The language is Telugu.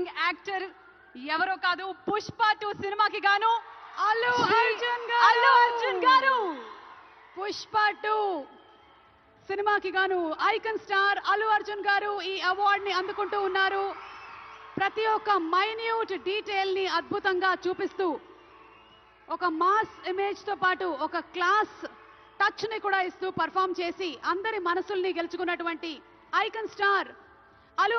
అవుట్స్టాండింగ్ యాక్టర్ ఎవరో కాదు పుష్ప టూ సినిమాకి గాను అల్లు అర్జున్ అల్లు అర్జున్ గారు. పుష్ప టూ సినిమాకి గాను ఐకన్ స్టార్ అల్లు అర్జున్ గారు ఈ అవార్డ్ని అందుకుంటూ ఉన్నారు. ప్రతి ఒక్క మైన్యూట్ డీటెయిల్ని అద్భుతంగా చూపిస్తూ ఒక మాస్ ఇమేజ్తో పాటు ఒక క్లాస్ టచ్ని కూడా ఇస్తూ పర్ఫామ్ చేసి అందరి మనసుల్ని గెలుచుకున్నటువంటి ఐకన్ స్టార్